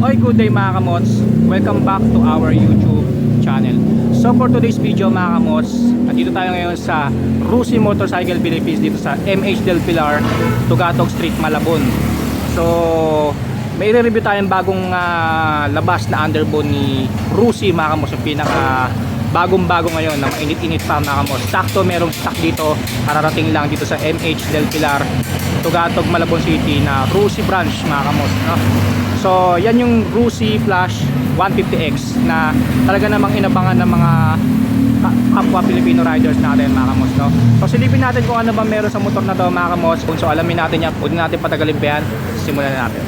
Oy, good day mga kamots. Welcome back to our YouTube channel. So for today's video mga kamots, nandito tayo ngayon sa Rusi Motorcycle Philippines dito sa MH Del Pilar, Tugatog Street, Malabon. So may i-review tayong bagong ah, labas na underbone ni Rusi mga kamots, yung pinaka bagong bago ngayon na mainit-init pa mga kamots. Sakto merong stock dito, kararating lang dito sa MH Del Pilar, Tugatog, Malabon City na Rusi branch mga kamots. No? So, yan yung Rusi Flash 150X na talaga namang inabangan ng mga ka- kapwa Filipino riders natin mga kamos no? So silipin natin kung ano ba meron sa motor na to mga kamos. So alamin natin yan, huwag natin patagalin pa yan. Simulan na natin.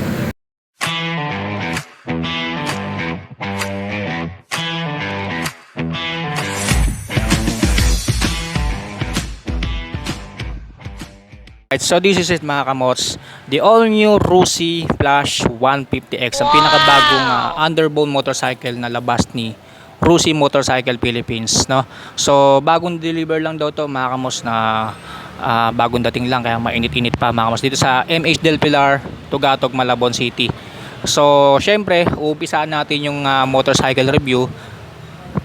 Right, so this is it mga kamots, the all new Rusi Flash 150X, ang pinakabagong uh, underbone motorcycle na labas ni Rusi Motorcycle Philippines, no? So bagong deliver lang daw to mga kamos na ah, bagong dating lang kaya mainit-init pa mga kamos dito sa MH Del Pilar, Tugatog, Malabon City. So syempre, uumpisaan natin yung ah, motorcycle review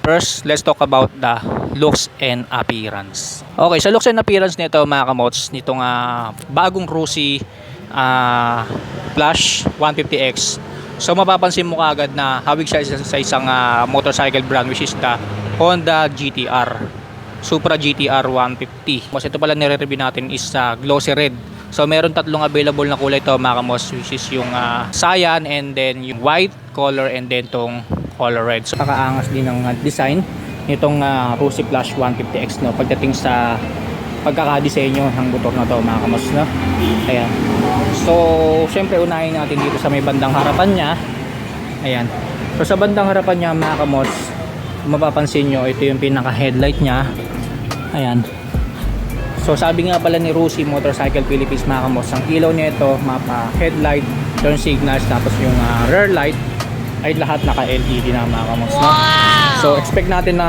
First, let's talk about the looks and appearance. Okay, sa looks and appearance nito mga kamots, nitong ah, bagong Rusi ah, Flash 150X. So mapapansin mo kaagad na hawig siya sa, sa isang ah, motorcycle brand which is the Honda GTR. Supra GTR 150. Mas ito pala nire-review natin is sa glossy red. So meron tatlong available na kulay to mga kamos which is yung ah, cyan and then yung white color and then tong color red. So kakaangas din ng design nitong uh, Rusi Flash 150X no pagdating sa pagkakadesenyo ng motor na to mga kamos no. Ayan. So syempre unahin natin dito sa may bandang harapan niya. Ayan. So sa bandang harapan niya mga kamos mapapansin nyo ito yung pinaka headlight niya. Ayan. So sabi nga pala ni Rusi Motorcycle Philippines mga kamos, ang ilaw niya ito, mapa headlight, turn signals, tapos yung ah, rear light ay lahat naka LED na mga kamos. No? So expect natin na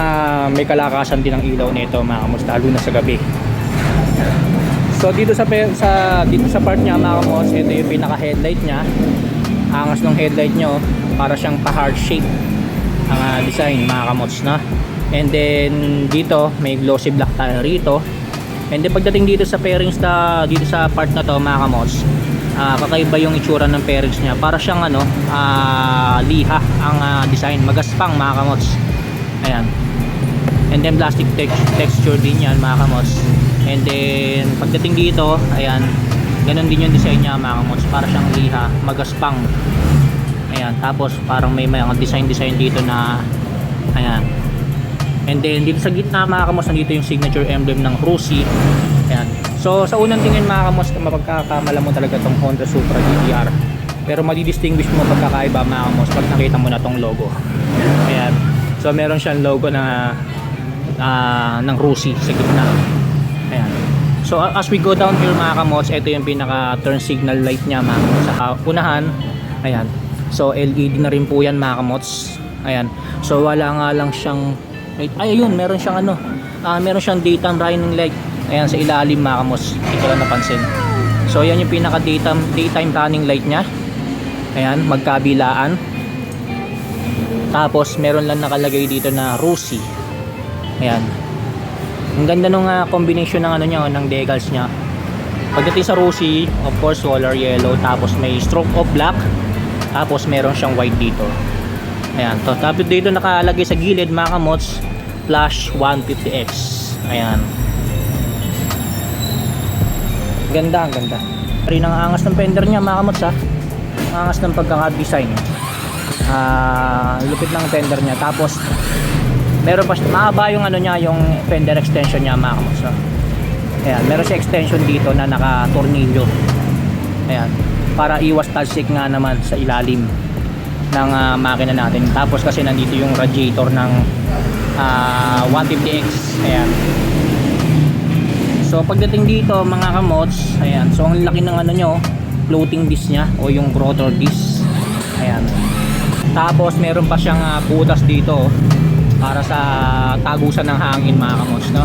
may kalakasan din ang ilaw nito mga kamos, lalo na sa gabi. So dito sa sa dito sa part niya mga kamos, ito yung pinaka headlight niya. Angas ng headlight nyo, para siyang pa heart shape ang ah, design mga kamos na. And then dito may glossy black tayo rito. And then pagdating dito sa pairings na dito sa part na to mga kamos, ah, kakaiba yung itsura ng pairings niya. Para siyang ano, ah, liha ang ah, design, magaspang mga kamos. Ayan. And then plastic tex- texture din yan mga kamos. And then pagdating dito, ayan, ganun din yung design niya mga kamos. Para siyang liha, magaspang. Ayan, tapos parang may mga design-design dito na ayan. And then dito sa gitna mga kamos, nandito yung signature emblem ng Rusi. Ayan. So sa unang tingin mga kamos, mapagkakamala mo talaga tong Honda Supra GTR. Pero madidistinguish mo pagkakaiba mga kamos pag nakita mo na tong logo. Ayan. So meron siyang logo na ah, ng Rusi sa gitna. So as we go down here mga kamos, ito yung pinaka turn signal light niya mga kamos. Sa ah, unahan, ayan. So LED na rin po yan mga kamots. Ayan. So wala nga lang siyang ay ayun, meron siyang ano, ah, meron siyang daytime running light. Ayan sa ilalim mga kamos. Ko lang napansin. So yan yung pinaka daytime daytime running light niya. Ayan, magkabilaan. Tapos meron lang nakalagay dito na Rusi. Ayan. Ang ganda nung ah, combination ng ano niya, ng decals niya. Pagdating sa Rusi, of course, color yellow. Tapos may stroke of black. Tapos meron siyang white dito. Ayan. To. Tapos dito nakalagay sa gilid, mga kamots, Flash 150X. Ayan. Ganda, ang ganda. Rin ang angas ng fender niya, mga kamots, ha. Ang angas ng pagkaka-design. Ah, lupit ng fender niya. Tapos, meron pa mahaba yung ano niya, yung fender extension niya, mga kamots, ha. Ayan, meron siya extension dito na naka-tornilyo. Ayan, para iwas talsik nga naman sa ilalim ng ah, makina natin. Tapos kasi nandito yung radiator ng ah, 150X. Ayan. So pagdating dito mga kamots, ayan. So ang laki ng ano nyo, floating disc niya o yung rotor disc. Ayan. Tapos meron pa siyang ah, butas dito oh, para sa tagusan ng hangin mga kamots, no?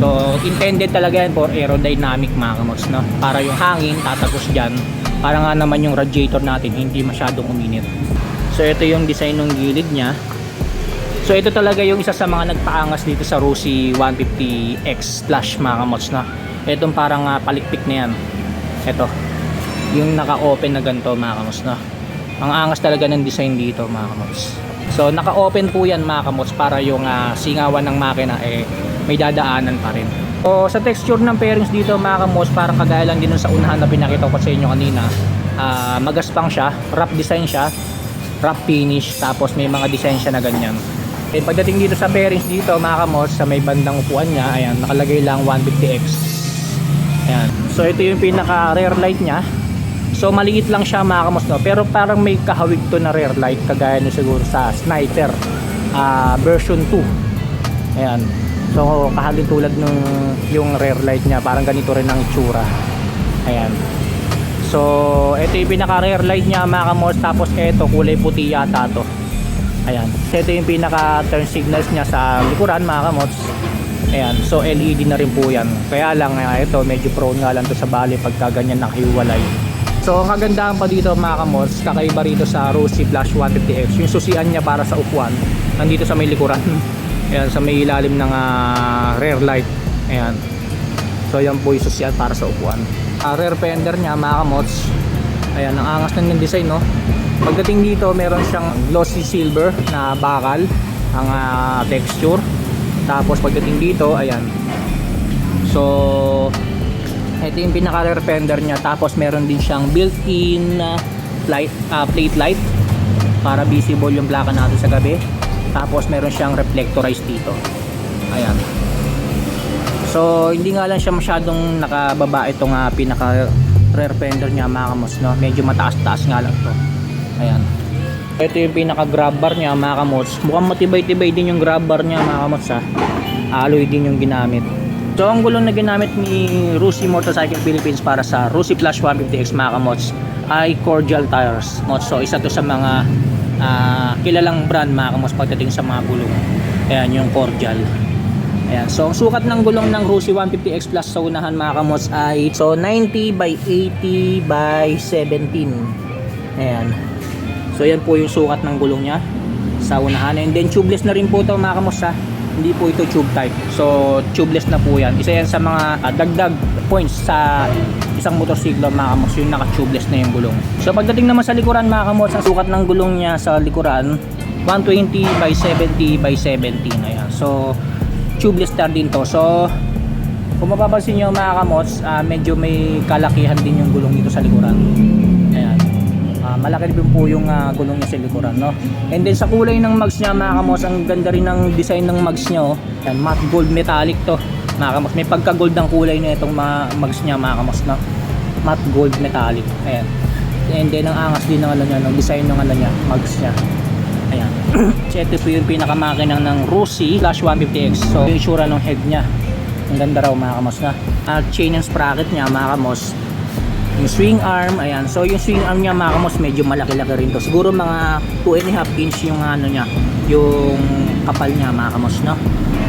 So intended talaga yan for aerodynamic mga kamots, no? Para yung hangin tatagos diyan para nga naman yung radiator natin hindi masyadong uminit. So ito yung design ng gilid niya. So ito talaga yung isa sa mga nagpaangas dito sa Rusi 150X Flash mga kamots na. Itong parang ah, palikpik na yan. Ito. Yung naka-open na ganito mga kamots na. Ang angas talaga ng design dito mga kamots. So naka-open po yan mga kamots para yung ah, singawan ng makina eh may dadaanan pa rin. So sa texture ng pairings dito mga kamots parang kagaya lang din sa unahan na pinakita ko sa inyo kanina. Ah, magaspang siya, wrap design siya, wrap finish tapos may mga design siya na ganyan. Eh, pagdating dito sa bearings dito mga kamos sa may bandang upuan niya ayan nakalagay lang 150X ayan so ito yung pinaka rear light niya so maliit lang siya mga kamos no pero parang may kahawig to na rear light kagaya nyo siguro sa sniper ah, version 2 ayan so kahagin tulad nung yung rear light niya parang ganito rin ang itsura ayan So, ito yung pinaka rear light niya mga kamos tapos ito kulay puti yata to. Ayan. So, ito yung pinaka turn signals niya sa likuran mga kamots. Ayan. So, LED na rin po yan. Kaya lang uh, ito medyo prone nga lang to sa bali pagka ganyan nakahiwalay. So, kagandahan pa dito mga kamots, kakaiba rito sa Rossi Flash 150X. Yung susian niya para sa upuan, nandito sa may likuran. Ayan, sa may ilalim ng ah, rear light. Ayan. So, yan po yung susian para sa upuan uh, rear fender niya mga kamots ayan ang angas ng design no pagdating dito meron siyang glossy silver na bakal ang ah, texture tapos pagdating dito ayan so ito yung pinaka rear fender niya tapos meron din siyang built-in uh, light, ah, plate light para visible yung plaka natin sa gabi tapos meron siyang reflectorized dito ayan So, hindi nga lang siya masyadong nakababa itong uh, pinaka rear fender niya mga kamos, no? Medyo mataas-taas nga lang to. Ayan. Ito yung pinaka grab bar niya mga kamos. Mukhang matibay-tibay din yung grab bar niya mga kamos ha. Alloy din yung ginamit. So, ang gulong na ginamit ni Rusi Motorcycle Philippines para sa Rusi Flash 150X mga kamos ay Cordial Tires. So, isa to sa mga uh, kilalang brand mga kamos pagdating sa mga gulong. Ayan, yung Cordial. Ayan. So, ang sukat ng gulong ng Rusi 150X Plus sa unahan mga kamos ay so 90 by 80 by 17. Ayan. So, yan po yung sukat ng gulong niya sa unahan. And then, tubeless na rin po ito mga kamos ha. Hindi po ito tube type. So, tubeless na po yan. Isa yan sa mga uh, dagdag points sa isang motorsiklo mga kamos yung naka-tubeless na yung gulong. So, pagdating naman sa likuran mga kamos, ang sukat ng gulong niya sa likuran 120 by 70 by 17. Ayan. So, tubeless star din to so kung mapapansin nyo mga kamots uh, medyo may kalakihan din yung gulong dito sa likuran uh, malaki rin po yung uh, gulong niya sa likuran no? and then sa kulay ng mags niya mga kamots ang ganda rin ng design ng mags niya oh. ayan, matte gold metallic to mga kamots may pagka gold ang kulay na itong mga mags niya mga kamots no? matte gold metallic ayan and then ang angas din ng ano niya ng design ng ano niya mags niya Ayan. so ito po yung pinakamakinang ng Rusi Flash 150X. So yung itsura ng head niya. Ang ganda raw mga kamos na. At chain and sprocket niya mga kamos. Yung swing arm, ayan. So yung swing arm niya mga kamos medyo malaki-laki rin to. Siguro mga 2 and a half inch yung ano niya. Yung kapal niya mga kamos no.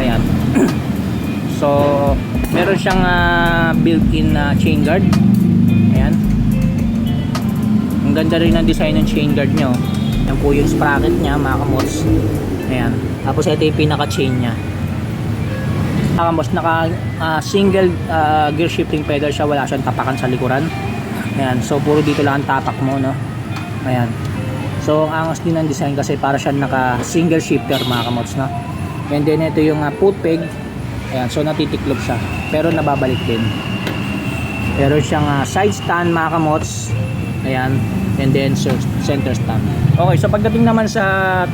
Ayan. so meron siyang uh, built-in uh, chain guard. Ayan. Ang ganda rin ng design ng chain guard niya. Oh. Yan po yung sprocket niya mga kamots. Ayan. Tapos ito yung pinaka chain niya. Mga kamots, naka uh, single uh, gear shifting pedal siya. Wala siyang tapakan sa likuran. Ayan. So puro dito lang ang tapak mo no. Ayan. So ang angas din ng design kasi para siya naka single shifter mga kamots no. And then ito yung uh, foot peg. Ayan. So natitiklop siya. Pero nababalik din. Pero siyang uh, side stand mga kamots. Ayan and then center stand. Okay, so pagdating naman sa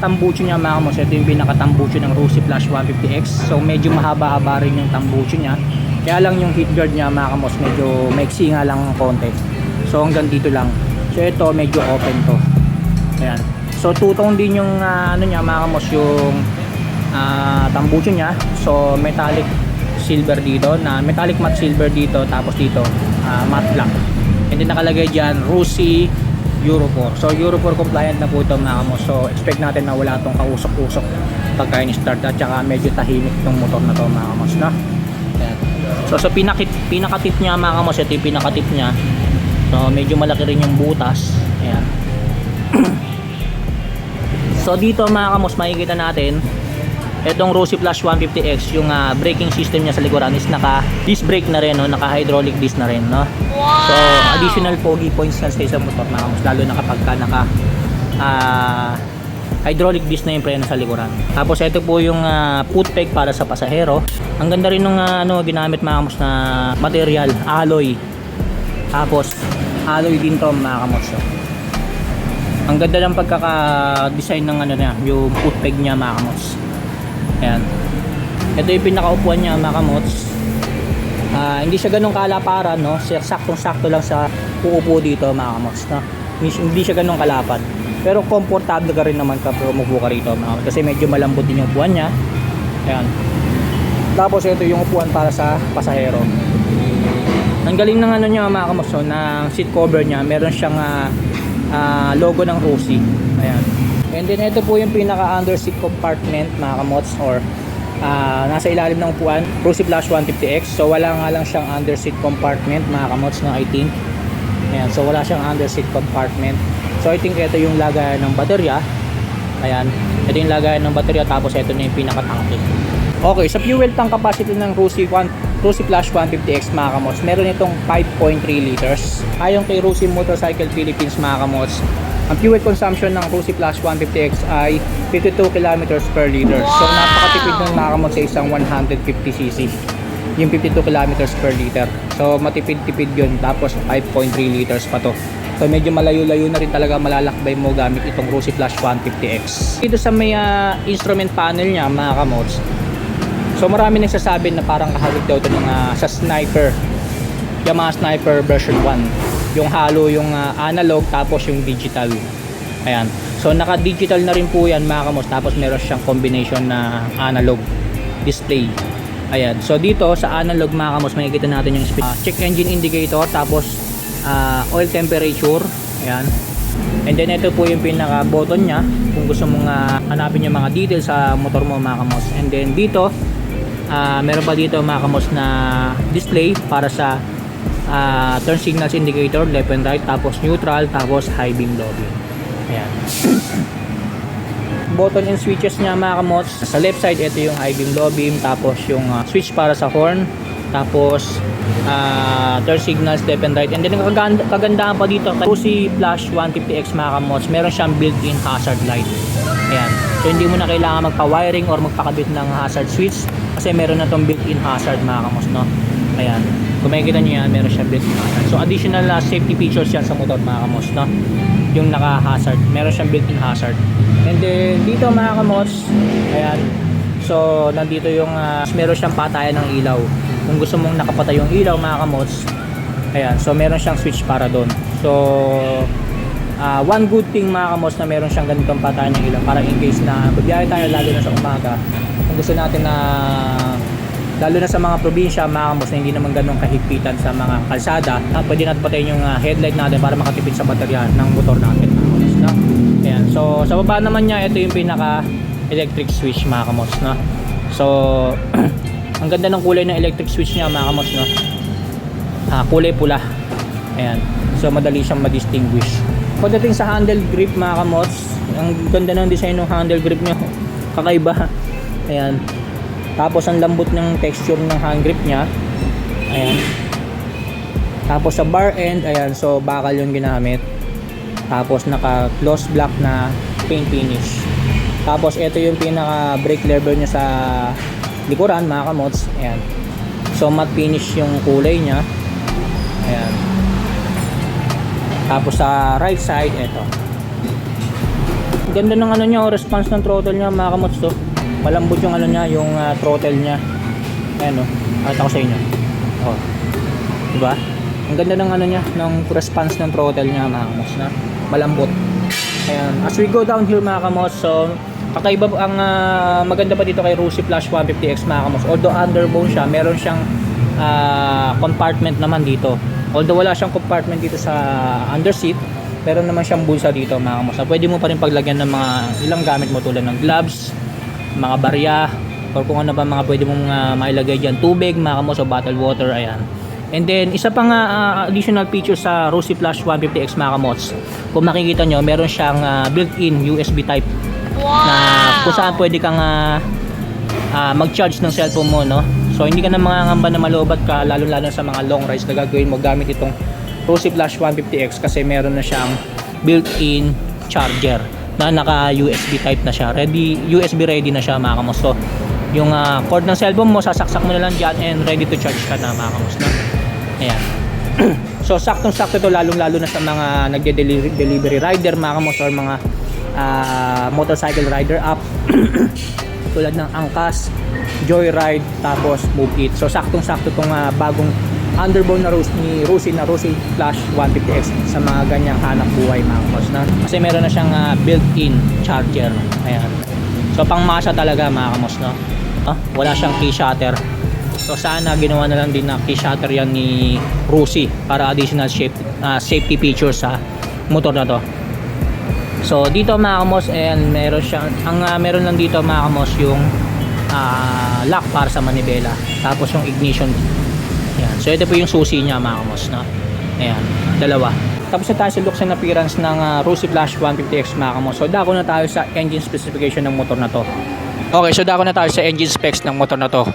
tambucho niya mga kamos, ito yung pinaka-tambucho ng Rusi Flash 150X. So medyo mahaba-haba rin yung tambucho niya. Kaya lang yung heat guard niya mga kamos, medyo maiksi nga lang ng konti. So hanggang dito lang. So ito medyo open to. Ayan. So tutong din yung uh, ano niya mga kamos, yung uh, tambucho niya. So metallic silver dito, na metallic matte silver dito, tapos dito uh, matte black. And then nakalagay dyan, Rusi Euro 4. So Euro 4 compliant na po ito mga kamo. So expect natin na wala itong kausok-usok pagka in-start at saka medyo tahimik itong motor na to mga kamos na. So so, pinakit, pinakatip niya mga kamos, ito yung pinakatip niya. So medyo malaki rin yung butas. Ayan. So dito mga kamos makikita natin itong Rossi Plus 150X yung ah, braking system niya sa likuran is naka disc brake na rin no, naka hydraulic disc na rin no. So additional foggy points yan sa isang motor mga kamos lalo na kapag ka naka ah, hydraulic disc na yung preno sa likuran. Tapos ito po yung foot peg para sa pasahero. Ang ganda rin ng ah, ano ginamit mga kamos na material, alloy. Tapos alloy din to mga kamos. oh. Ang ganda ng pagkaka-design ng ano niya, yung foot peg niya mga kamos. Ayan. Ito yung pinakaupuan niya mga kamots. Ah, hindi siya ganun kalaparan, no? Saktong-sakto lang sa uupo dito mga kamots, no? Hindi, siya ganun kalapad. Pero komportable ka rin naman kapag umupo ka rito mga kamots. Kasi medyo malambot din yung upuan niya. Ayan. Tapos ito yung upuan para sa pasahero. Ang galing ng ano niya mga kamots, no? ng seat cover niya. Meron siyang ah, ah, logo ng Rossi. Ayan. And then ito po yung pinaka under seat compartment mga kamots or ah, nasa ilalim ng upuan Rossi Plus 150X so wala nga lang siyang under seat compartment mga kamots na I think Ayan, so wala siyang under seat compartment so I think ito yung lagayan ng baterya ayan ito yung lagayan ng baterya tapos ito na yung pinaka tanke okay sa fuel tank capacity ng Rossi 1 Rossi Plus 150X mga kamots meron itong 5.3 liters ayon kay Rossi Motorcycle Philippines mga kamots ang fuel consumption ng Rossi Plus 150X ay 52 kilometers per liter. So napakatipid ng nakamot sa isang 150cc. Yung 52 kilometers per liter. So matipid-tipid yun. Tapos 5.3 liters pa to. So medyo malayo-layo na rin talaga malalakbay mo gamit itong Rossi Plus 150X. Dito sa may ah, instrument panel niya mga kamots. So marami nagsasabi na parang kahawig daw ito ng sa Sniper. Yamaha Sniper version 1 yung halo yung ah, analog tapos yung digital. Ayan. So naka digital na rin po yan mga kamos. Tapos meron siyang combination na analog display. Ayan. So dito sa analog mga kamos makikita natin yung Ah, check engine indicator tapos ah, oil temperature. Ayan. And then ito po yung pinaka button nya kung gusto mong ah, hanapin yung mga details sa motor mo mga kamos. And then dito ah, meron pa dito mga kamos na display para sa ah, turn signals indicator left and right tapos neutral tapos high beam low beam. Ayan. Button and switches niya mga kamots sa left side ito yung high beam low beam tapos yung ah, switch para sa horn tapos ah, turn signals left and right. And then kaganda, kagandahan pa dito Rossi Flash 150X mga kamots meron siyang built-in hazard light. Ayan. So hindi mo na kailangan magpa-wiring or magpakabit ng hazard switch kasi meron na tong built-in hazard mga kamots no? Ayan. Kung makikita nyo yan meron siyang built-in hazard. So additional na safety features yan sa motor mga kamos no? Yung naka-hazard. Meron siyang built-in hazard. And then dito mga kamos ayan. So nandito yung ah, meron siyang patayan ng ilaw. Kung gusto mong nakapatay yung ilaw mga kamots ayan. So meron siyang switch para doon. So ah, one good thing mga kamos na meron siyang ganitong patayan ng ilaw para in case na bibiyahe tayo lalo na sa umaga gusto natin na lalo na sa mga probinsya mga kamos na hindi naman ganun kahigpitan sa mga kalsada ah, pwede natin patayin yung ah, headlight natin para makatipid sa baterya ng motor natin mga kamos no? Ayan. so sa baba naman niya ito yung pinaka electric switch mga kamos no? so ang ganda ng kulay ng electric switch niya mga kamos no? ah, kulay pula ayan so madali siyang ma-distinguish pagdating sa handle grip mga kamots ang ganda ng design ng handle grip niya kakaiba ayan. Tapos ang lambot ng texture ng hand grip niya. Ayan. Tapos sa bar end ayan so bakal yung ginamit. Tapos naka close block na paint finish. Tapos ito yung pinaka brake lever niya sa likuran mga kamots. Ayan. So matte finish yung kulay niya. Ayan. Tapos sa right side ito. Ganda ng ano niya oh, response ng throttle niya mga kamots to malambot yung ano niya yung ah, throttle niya. Ayan o pakita ko sa inyo. Oh. Diba? Ang ganda ng ano niya ng response ng throttle niya mga kamots na malambot. Ayan. As we go down here mga kamots so kakaiba ang ah, maganda pa dito kay Rossi Flash 150X mga kamots although underbone siya meron siyang ah, compartment naman dito. Although wala siyang compartment dito sa under seat meron naman siyang bulsa dito mga kamots na pwede mo pa rin paglagyan ng mga ilang gamit mo tulad ng gloves mga barya or kung ano ba mga pwede mong ah, mailagay dyan. Tubig mga kamos o bottled water ayan. And then isa pang ah, additional feature sa Rossi Flash 150X mga kamots. Kung makikita nyo meron siyang ah, built-in USB type. Na kung saan pwede kang ah, ah, mag-charge ng cellphone mo, no? So, hindi ka na mangangamba na malobat ka, lalo-lalo sa mga long rides na gagawin mo gamit itong Rosy Flash 150X kasi meron na siyang built-in charger na naka USB type na siya. Ready, USB ready na siya mga kamos. So, yung ah, cord ng cellphone mo, sasaksak mo na lang dyan and ready to charge ka na mga kamos. No? Ayan. so, saktong-sakto to lalong-lalo na sa mga nagde-delivery delivery rider mga kamos or mga ah, motorcycle rider app tulad ng Angkas, Joyride, tapos Move It. So saktong-sakto tong ah, bagong underbone na Rus ni Rusi na Rusi Flash 150X sa mga ganyang hanap buhay mga boss na. Kasi meron na siyang ah, built-in charger. Ayan. So pang masa talaga mga kamos no. Ah, wala siyang key shutter. So sana ginawa na lang din na key shutter yan ni Rusi para additional shape, ah, safety features sa motor na to. So dito mga kamos and meron siya ang ah, meron lang dito mga kamos yung ah, lock para sa manibela tapos yung ignition yan. So ito po yung susi niya mga kamos no. Ayan, dalawa. Tapos na tayo sa looks and appearance ng uh, Rosy Flash 150X mga kamos. So dako na tayo sa engine specification ng motor na to. Okay, so dako na tayo sa engine specs ng motor na to.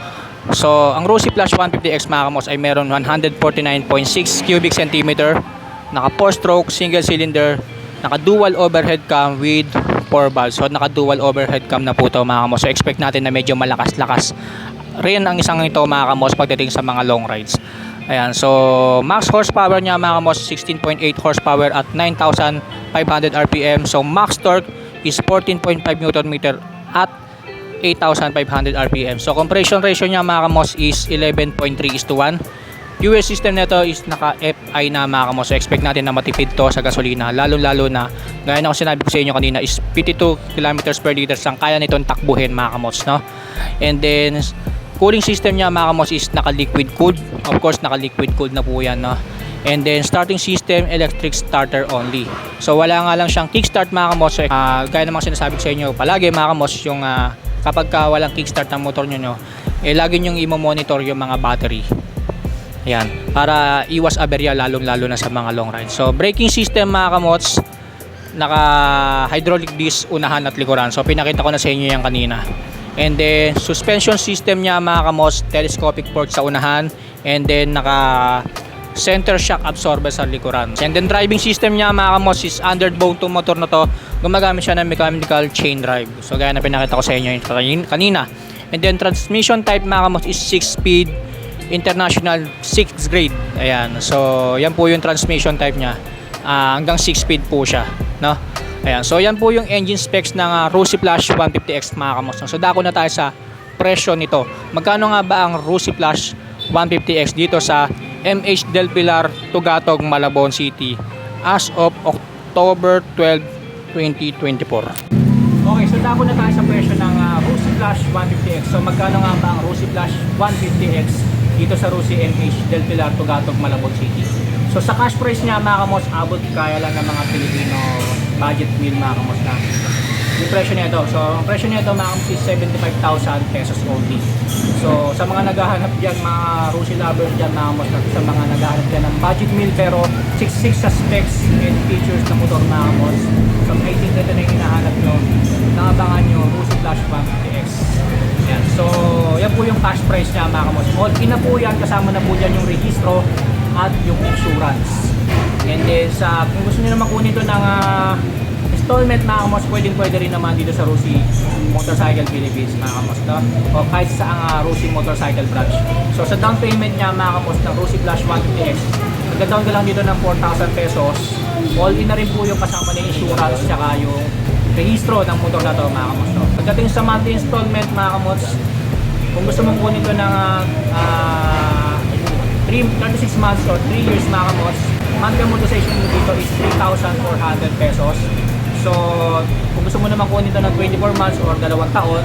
So, ang Rosy Flash 150X mga kamos ay meron 149.6 cubic centimeter, naka 4 stroke, single cylinder, naka dual overhead cam with 4 valves. So, naka dual overhead cam na po to mga kamos. So, expect natin na medyo malakas-lakas rin ang isang ito mga kamos pagdating sa mga long rides. Ayan, so max horsepower niya mga kamos 16.8 horsepower at 9,500 RPM. So max torque is 14.5 Nm at 8,500 RPM. So compression ratio niya mga kamos is 11.3 is to 1. Fuel system nito is naka FI na mga kamos. So expect natin na matipid to sa gasolina. Lalo lalo na gaya na kung sinabi ko sa inyo kanina is 52 km per liter ang kaya nitong takbuhin mga kamos. No? And then cooling system niya mga kamos is naka liquid cooled. Of course naka liquid cooled na po yan. No? And then starting system electric starter only. So wala nga lang siyang kickstart mga kamos. So, ah, gaya namang sinasabi sa inyo palagi mga kamos yung ah, kapag ka walang kickstart ng motor nyo, no, eh lagi nyong i-monitor yung mga battery. Yan, para iwas aberya lalong lalo na sa mga long ride. So braking system mga kamots, naka hydraulic disc unahan at likuran. So pinakita ko na sa inyo yan kanina. And then suspension system niya mga kamos, telescopic port sa unahan and then naka center shock absorber sa likuran. And then driving system niya mga kamos is underbone to motor na to. Gumagamit siya ng mechanical chain drive. So gaya na pinakita ko sa inyo kanina. And then transmission type mga kamos is 6 speed international 6 grade. Ayan. So yan po yung transmission type niya. Ah, hanggang 6 speed po siya, no? Ayan. So yan po yung engine specs ng uh, Rosy Flash 150X mga kamos. So dako na tayo sa presyo nito. Magkano nga ba ang Rosy Flash 150X dito sa MH Del Pilar, Tugatog, Malabon City as of October 12, 2024. Okay, so dako na tayo sa presyo ng uh, Rosy Flash 150X. So magkano nga ba ang Rosy Flash 150X dito sa Rosy MH Del Pilar, Tugatog, Malabon City? So sa cash price niya mga kamos, abot kaya lang ng mga Pilipino budget meal mga kamos na yung presyo nito. So ang presyo nito mga kamos is 75,000 pesos only. So sa mga naghahanap dyan, mga Rosy lovers dyan mga kamos, sa mga naghahanap dyan ng budget meal pero 66 sa specs and features na motor mga kamos. So I think ito na yung hinahanap nyo. Nakabangan nyo Rosy Flash 150X. Yan. So, yan po yung cash price niya mga kamos. All in na po yan, kasama na po dyan yung registro at yung insurance. And then sa kung gusto niyo naman kunin ito ng ah, installment mga kamos, pwedeng pwede rin naman dito sa Rusi Motorcycle Philippines mga kamos. No? O kahit sa ang Rusi Motorcycle branch. So sa down payment niya mga kamos ng Rusi Flash 150X, magda-down ka lang dito ng 4,000 pesos. All in na rin po yung kasama ng insurance tsaka yung rehistro ng motor na to mga kamos. No? Pagdating sa monthly installment mga kamos, kung gusto mong kunin ito ng ah, 3, 36 months or 3 years mga kamos, monthly amortization mo dito is 3,400 pesos. So, kung gusto mo naman kunin ito ng 24 months or dalawang taon,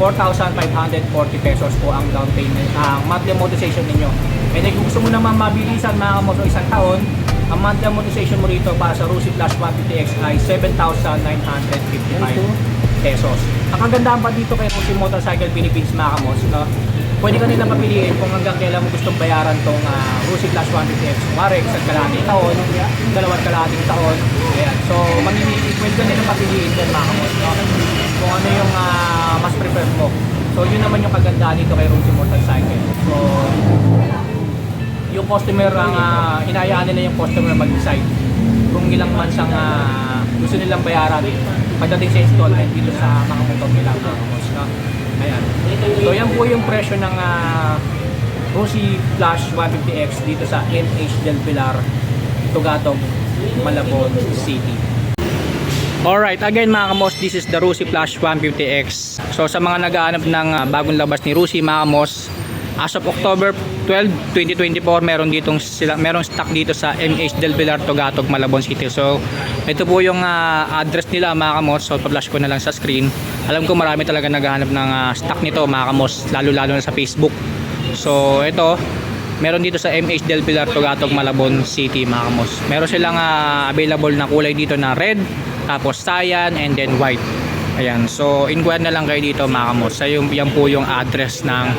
4,540 pesos po ang down payment, ang monthly amortization ninyo. And then kung gusto mo naman mabilisan mga kamos o isang taon, ang monthly amortization mo rito para sa Rusi Flash 150X ay 7,955 pesos. Ang kagandahan pa dito kay Rusi Motorcycle Philippines mga kamos, no? Pwede ka nila papiliin kung hanggang kailan mo gustong bayaran tong uh, Rusi Flash 150X. Kumari, isang kalahating taon, dalawang kalahating taon. Ayan. So, mamimili, pwede ka nila papiliin din mga kamos. No? kung ano yung ah, mas prefer mo. So yun naman yung kagandahan dito kay Rusi Motorcycle. So yung customer ang uh, inayaan nila yung customer mag-decide kung ilang months ang ah, gusto nilang bayaran pagdating sa installment dito sa mga motor nila mga kamos, no? Ayan. So yan po yung presyo ng uh, Rusi Flash 150X dito sa MH Del Pilar, Tugatog, Malabon City. Alright, again mga kamos, this is the Rusi Flash 150X. So sa mga naghahanap ng ah, bagong labas ni Rusi mga kamos, as of October 12, 2024, meron ditong sila merong stock dito sa MH Del Pilar, Tugatog, Malabon City. So ito po yung ah, address nila mga kamos. So pa-flash ko na lang sa screen. Alam ko marami talaga naghahanap ng ah, stock nito mga kamos, lalo-lalo na sa Facebook. So ito, meron dito sa MH Del Pilar, Tugatog, Malabon City mga kamos. Meron silang ah, available na kulay dito na red, tapos cyan, and then white. Ayan, so inquire na lang kayo dito mga kamos. Sa yung, yan po yung address ng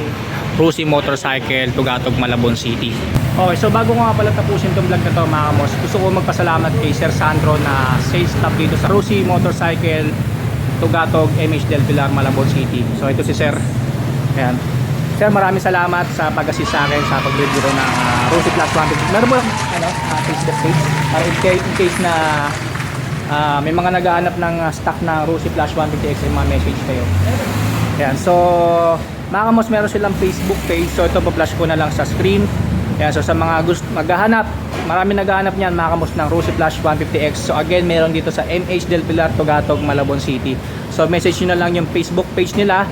Rusi Motorcycle, Tugatog, Malabon City. Okay, so bago ko nga pala tapusin itong vlog na to mga kamos, gusto ko magpasalamat kay Sir Sandro na sales staff dito sa Rusi Motorcycle, Tugatog, MH Del Pilar, Malabon City. So ito si Sir. Ayan. Sir, maraming salamat sa pag-assist sa akin sa pag-review ng uh, Rusi Plus 150. Meron mo ano, uh, face the page para in case, in case na ah, may mga nagaanap ng ah, stock na Rusi Plus 150X yung mga message kayo. Ayan, so mga kamos meron silang Facebook page so ito pa-flash ko na lang sa screen. Ayan, so sa mga gusto maghahanap, marami naghahanap niyan mga ng Rusi Plus 150X. So again, meron dito sa MH Del Pilar, Tugatog, Malabon City. So message nyo na lang yung Facebook page nila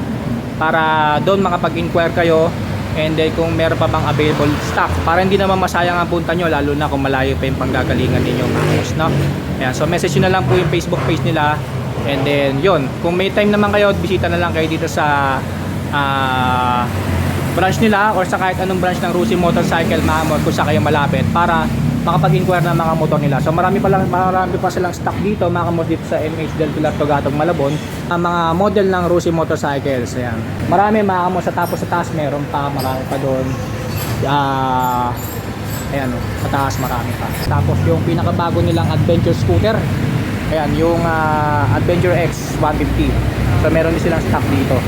para doon makapag-inquire kayo and then kung meron pa bang available stock para hindi naman masayang ang punta nyo lalo na kung malayo pa yung panggagalingan ninyo mga kamos, no? Ayan, so message nyo na lang po yung Facebook page nila and then yun, kung may time naman kayo bisita na lang kayo dito sa ah, branch nila or sa kahit anong branch ng Rusi Motorcycle Mamor kung sa kayo malapit para makapag-inquire ng mga motor nila. So marami pa lang marami pa silang stock dito mga kamos dito sa MH Del Pilar Tugatog Malabon. Ang mga model ng Rusi Motorcycles, ayan. Marami mga kamos sa tapos sa taas meron pa, marami pa doon. Ah, ayan oh, sa taas marami pa. Tapos yung pinakabago nilang adventure scooter, ayan, yung ah, Adventure X 150. So meron din silang stock dito.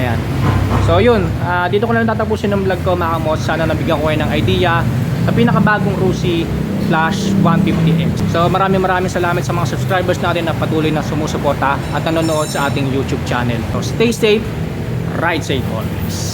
Ayan. So yun, ah, dito ko na lang tatapusin ng vlog ko mga kamos. Sana nabigyan ko kayo ng idea sa pinakabagong Rusi Flash 150X. So maraming maraming salamat sa mga subscribers natin na patuloy na sumusuporta at nanonood sa ating YouTube channel. So stay safe, ride safe always.